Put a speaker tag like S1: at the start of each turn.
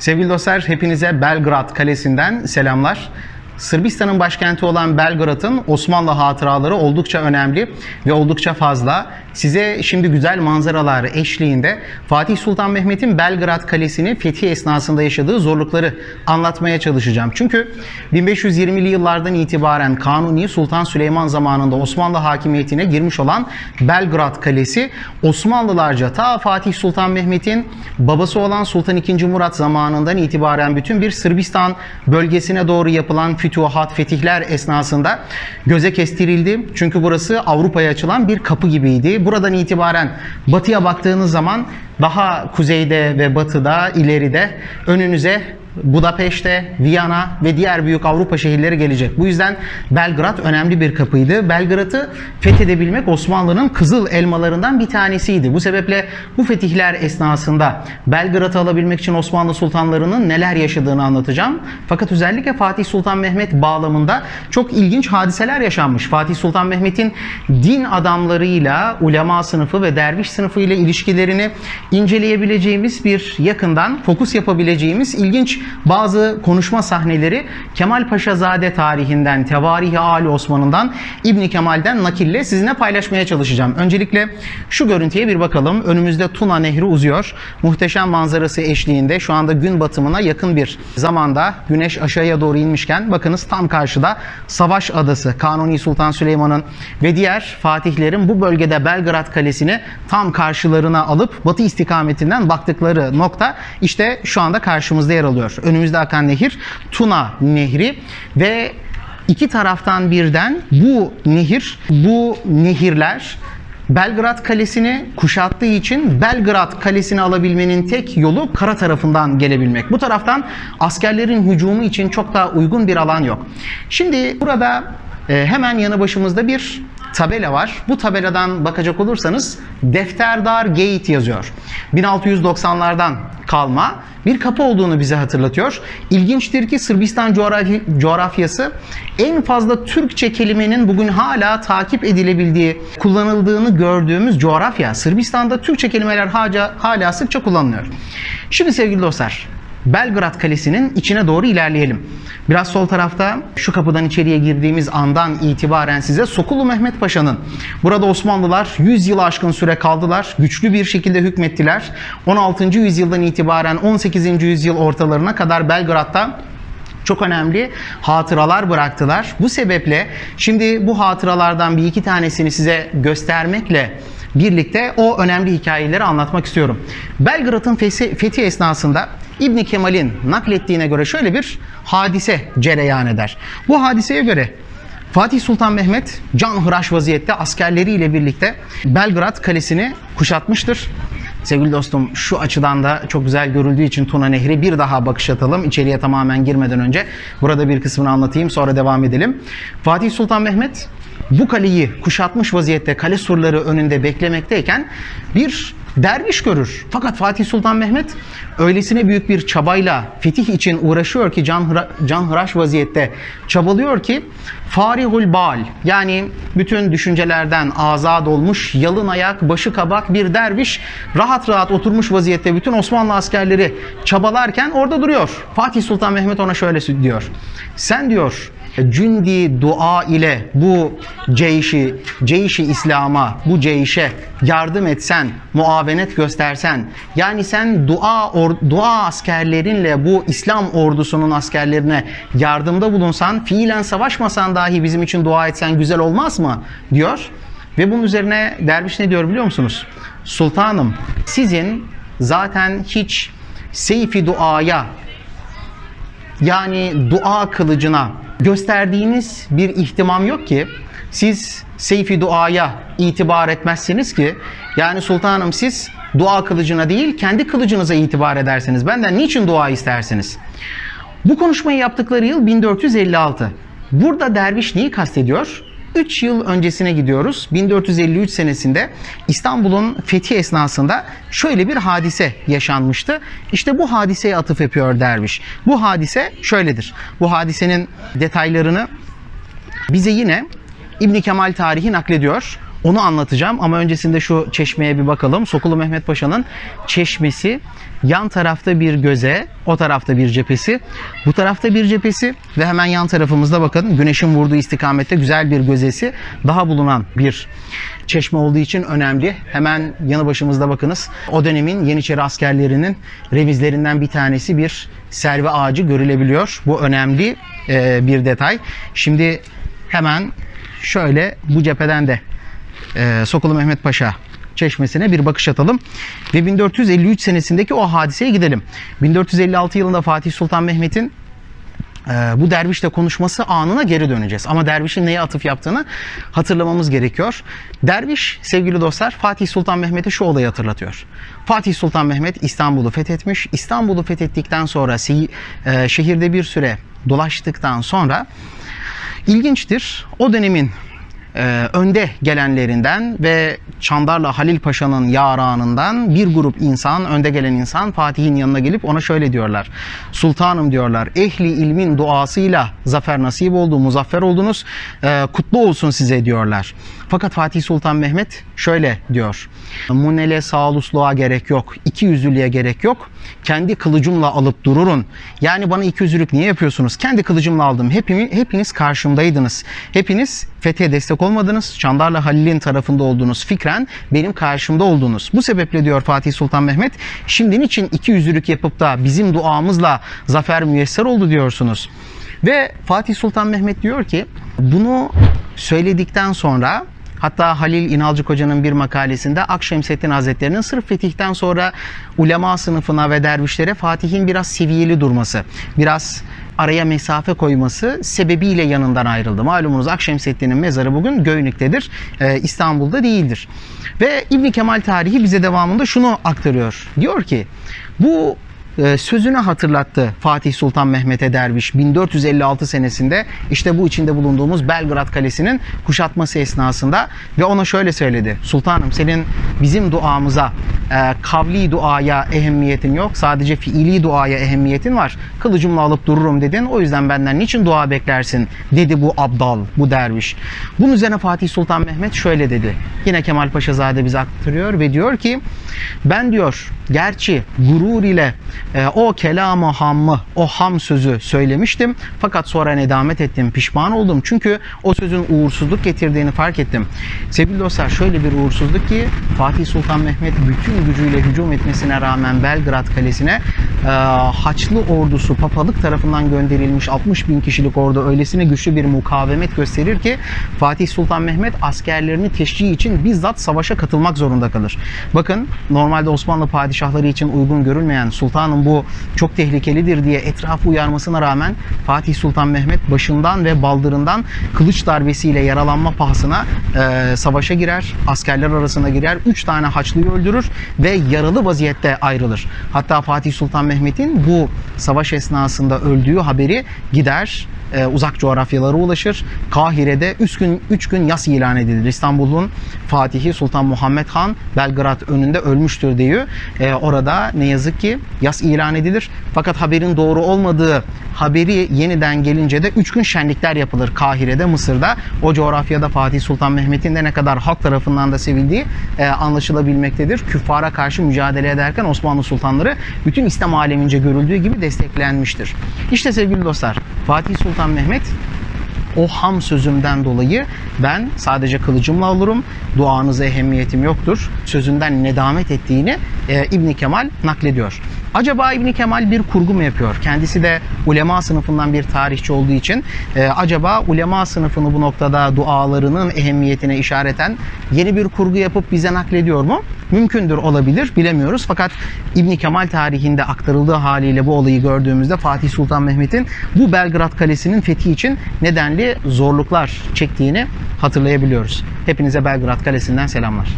S1: Sevgili dostlar, hepinize Belgrad Kalesi'nden selamlar. Sırbistan'ın başkenti olan Belgrad'ın Osmanlı hatıraları oldukça önemli ve oldukça fazla. Size şimdi güzel manzaralar eşliğinde Fatih Sultan Mehmet'in Belgrad Kalesi'ni fethi esnasında yaşadığı zorlukları anlatmaya çalışacağım. Çünkü 1520'li yıllardan itibaren Kanuni Sultan Süleyman zamanında Osmanlı hakimiyetine girmiş olan Belgrad Kalesi Osmanlılarca ta Fatih Sultan Mehmet'in babası olan Sultan II. Murat zamanından itibaren bütün bir Sırbistan bölgesine doğru yapılan fütuhat, fetihler esnasında göze kestirildi. Çünkü burası Avrupa'ya açılan bir kapı gibiydi. Buradan itibaren batıya baktığınız zaman daha kuzeyde ve batıda, ileride önünüze Budapeşte, Viyana ve diğer büyük Avrupa şehirleri gelecek. Bu yüzden Belgrad önemli bir kapıydı. Belgrad'ı fethedebilmek Osmanlı'nın kızıl elmalarından bir tanesiydi. Bu sebeple bu fetihler esnasında Belgrad'ı alabilmek için Osmanlı sultanlarının neler yaşadığını anlatacağım. Fakat özellikle Fatih Sultan Mehmet bağlamında çok ilginç hadiseler yaşanmış. Fatih Sultan Mehmet'in din adamlarıyla, ulema sınıfı ve derviş sınıfı ile ilişkilerini inceleyebileceğimiz bir yakından fokus yapabileceğimiz ilginç bazı konuşma sahneleri Kemal Paşazade tarihinden, Tevarihi Ali Osman'ından İbni Kemal'den nakille sizinle paylaşmaya çalışacağım. Öncelikle şu görüntüye bir bakalım. Önümüzde Tuna Nehri uzuyor. Muhteşem manzarası eşliğinde şu anda gün batımına yakın bir zamanda güneş aşağıya doğru inmişken bakınız tam karşıda Savaş Adası, Kanuni Sultan Süleyman'ın ve diğer fatihlerin bu bölgede Belgrad Kalesi'ni tam karşılarına alıp batı istikametinden baktıkları nokta işte şu anda karşımızda yer alıyor. Önümüzde akan nehir Tuna Nehri ve iki taraftan birden bu nehir, bu nehirler Belgrad Kalesi'ni kuşattığı için Belgrad Kalesi'ni alabilmenin tek yolu kara tarafından gelebilmek. Bu taraftan askerlerin hücumu için çok da uygun bir alan yok. Şimdi burada e, hemen yanı başımızda bir tabela var. Bu tabeladan bakacak olursanız Defterdar Gate yazıyor. 1690'lardan kalma bir kapı olduğunu bize hatırlatıyor. İlginçtir ki Sırbistan coğrafi, coğrafyası en fazla Türkçe kelimenin bugün hala takip edilebildiği, kullanıldığını gördüğümüz coğrafya. Sırbistan'da Türkçe kelimeler hala, hala sıkça kullanılıyor. Şimdi sevgili dostlar, Belgrad Kalesi'nin içine doğru ilerleyelim. Biraz sol tarafta şu kapıdan içeriye girdiğimiz andan itibaren size Sokulu Mehmet Paşa'nın burada Osmanlılar 100 yıl aşkın süre kaldılar. Güçlü bir şekilde hükmettiler. 16. yüzyıldan itibaren 18. yüzyıl ortalarına kadar Belgrad'da çok önemli hatıralar bıraktılar. Bu sebeple şimdi bu hatıralardan bir iki tanesini size göstermekle birlikte o önemli hikayeleri anlatmak istiyorum. Belgrad'ın fethi, esnasında İbn Kemal'in naklettiğine göre şöyle bir hadise cereyan eder. Bu hadiseye göre Fatih Sultan Mehmet canhıraş vaziyette askerleriyle birlikte Belgrad Kalesi'ni kuşatmıştır. Sevgili dostum şu açıdan da çok güzel görüldüğü için Tuna Nehri bir daha bakış atalım. İçeriye tamamen girmeden önce burada bir kısmını anlatayım sonra devam edelim. Fatih Sultan Mehmet bu kaleyi kuşatmış vaziyette kale surları önünde beklemekteyken bir derviş görür. Fakat Fatih Sultan Mehmet öylesine büyük bir çabayla fetih için uğraşıyor ki can, can hıraş vaziyette çabalıyor ki Farihul Bal yani bütün düşüncelerden azad olmuş yalın ayak başı kabak bir derviş rahat rahat oturmuş vaziyette bütün Osmanlı askerleri çabalarken orada duruyor. Fatih Sultan Mehmet ona şöyle diyor. Sen diyor cündi dua ile bu ceyşi, ceyşi İslam'a, bu ceyşe yardım etsen, muavenet göstersen, yani sen dua or, dua askerlerinle bu İslam ordusunun askerlerine yardımda bulunsan, fiilen savaşmasan dahi bizim için dua etsen güzel olmaz mı? diyor. Ve bunun üzerine derviş ne diyor biliyor musunuz? Sultanım, sizin zaten hiç seyfi duaya yani dua kılıcına gösterdiğiniz bir ihtimam yok ki siz seyfi duaya itibar etmezsiniz ki yani sultanım siz dua kılıcına değil kendi kılıcınıza itibar edersiniz. Benden niçin dua istersiniz? Bu konuşmayı yaptıkları yıl 1456. Burada derviş neyi kastediyor? 3 yıl öncesine gidiyoruz. 1453 senesinde İstanbul'un fethi esnasında şöyle bir hadise yaşanmıştı. İşte bu hadiseye atıf yapıyor derviş. Bu hadise şöyledir. Bu hadisenin detaylarını bize yine İbn Kemal tarihi naklediyor. Onu anlatacağım ama öncesinde şu çeşmeye bir bakalım. Sokulu Mehmet Paşa'nın çeşmesi yan tarafta bir göze, o tarafta bir cephesi, bu tarafta bir cephesi ve hemen yan tarafımızda bakın güneşin vurduğu istikamette güzel bir gözesi daha bulunan bir çeşme olduğu için önemli. Hemen yanı başımızda bakınız. O dönemin Yeniçeri askerlerinin revizlerinden bir tanesi bir serve ağacı görülebiliyor. Bu önemli e, bir detay. Şimdi hemen şöyle bu cepheden de e, Sokulu Mehmet Paşa çeşmesine bir bakış atalım. Ve 1453 senesindeki o hadiseye gidelim. 1456 yılında Fatih Sultan Mehmet'in e, bu dervişle konuşması anına geri döneceğiz. Ama dervişin neye atıf yaptığını hatırlamamız gerekiyor. Derviş sevgili dostlar Fatih Sultan Mehmet'e şu olayı hatırlatıyor. Fatih Sultan Mehmet İstanbul'u fethetmiş. İstanbul'u fethettikten sonra e, şehirde bir süre dolaştıktan sonra ilginçtir. O dönemin e, önde gelenlerinden ve Çandarlı Halil Paşa'nın yaranından bir grup insan, önde gelen insan Fatih'in yanına gelip ona şöyle diyorlar. Sultanım diyorlar, ehli ilmin duasıyla zafer nasip oldu, muzaffer oldunuz, e, kutlu olsun size diyorlar. Fakat Fatih Sultan Mehmet şöyle diyor. Munele sağlusluğa gerek yok, iki yüzlülüğe gerek yok. Kendi kılıcımla alıp dururun. Yani bana iki yüzlülük niye yapıyorsunuz? Kendi kılıcımla aldım. Hepimi, hepiniz karşımdaydınız. Hepiniz fethe destek olmadınız. Çandarlı Halil'in tarafında olduğunuz fikren benim karşımda oldunuz. Bu sebeple diyor Fatih Sultan Mehmet, şimdi niçin iki yüzlülük yapıp da bizim duamızla zafer müyesser oldu diyorsunuz. Ve Fatih Sultan Mehmet diyor ki bunu söyledikten sonra Hatta Halil İnalcık Hoca'nın bir makalesinde Akşemseddin Hazretleri'nin sırf fetihten sonra ulema sınıfına ve dervişlere Fatih'in biraz seviyeli durması, biraz araya mesafe koyması sebebiyle yanından ayrıldı. Malumunuz Akşemseddin'in mezarı bugün Göynük'tedir, Ee, İstanbul'da değildir. Ve İbn Kemal tarihi bize devamında şunu aktarıyor. Diyor ki bu e, sözünü hatırlattı Fatih Sultan Mehmet'e derviş 1456 senesinde işte bu içinde bulunduğumuz Belgrad Kalesi'nin kuşatması esnasında ve ona şöyle söyledi. Sultanım senin bizim duamıza e, kavli duaya ehemmiyetin yok. Sadece fiili duaya ehemmiyetin var. Kılıcımla alıp dururum dedin. O yüzden benden niçin dua beklersin dedi bu abdal, bu derviş. Bunun üzerine Fatih Sultan Mehmet şöyle dedi. Yine Kemal Paşazade bize aktarıyor ve diyor ki ben diyor gerçi gurur ile e, o kelamı hammı, o ham sözü söylemiştim. Fakat sonra nedamet ettim, pişman oldum. Çünkü o sözün uğursuzluk getirdiğini fark ettim. Sevgili dostlar şöyle bir uğursuzluk ki Fatih Sultan Mehmet bütün gücüyle hücum etmesine rağmen Belgrad Kalesi'ne Haçlı ordusu papalık tarafından gönderilmiş 60 bin kişilik ordu öylesine güçlü bir mukavemet gösterir ki Fatih Sultan Mehmet askerlerini teşcih için bizzat savaşa katılmak zorunda kalır. Bakın normalde Osmanlı padişahları için uygun görülmeyen sultanın bu çok tehlikelidir diye etrafı uyarmasına rağmen Fatih Sultan Mehmet başından ve baldırından kılıç darbesiyle yaralanma pahasına e, savaşa girer. Askerler arasına girer. 3 tane Haçlıyı öldürür ve yaralı vaziyette ayrılır. Hatta Fatih Sultan Mehmet'in bu savaş esnasında öldüğü haberi gider e, uzak coğrafyalara ulaşır. Kahire'de 3 gün 3 gün yas ilan edilir. İstanbul'un Fatihi Sultan Muhammed Han Belgrad önünde ölmüştür diyor. E, orada ne yazık ki yas ilan edilir. Fakat haberin doğru olmadığı haberi yeniden gelince de 3 gün şenlikler yapılır Kahire'de, Mısır'da. O coğrafyada Fatih Sultan Mehmet'in de ne kadar halk tarafından da sevildiği e, anlaşılabilmektedir. Küffara karşı mücadele ederken Osmanlı sultanları bütün İslam alemince görüldüğü gibi desteklenmiştir. İşte sevgili dostlar, Fatih Sultan Mehmet o ham sözümden dolayı ben sadece kılıcımla alırım, duanıza ehemmiyetim yoktur. Sözünden nedamet ettiğini e, İbn Kemal naklediyor. Acaba İbn Kemal bir kurgu mu yapıyor? Kendisi de ulema sınıfından bir tarihçi olduğu için e, acaba ulema sınıfını bu noktada dualarının ehemmiyetine işareten yeni bir kurgu yapıp bize naklediyor mu? Mümkündür olabilir bilemiyoruz. Fakat İbn Kemal tarihinde aktarıldığı haliyle bu olayı gördüğümüzde Fatih Sultan Mehmet'in bu Belgrad Kalesi'nin fethi için nedenli zorluklar çektiğini hatırlayabiliyoruz. Hepinize Belgrad Kalesi'nden selamlar.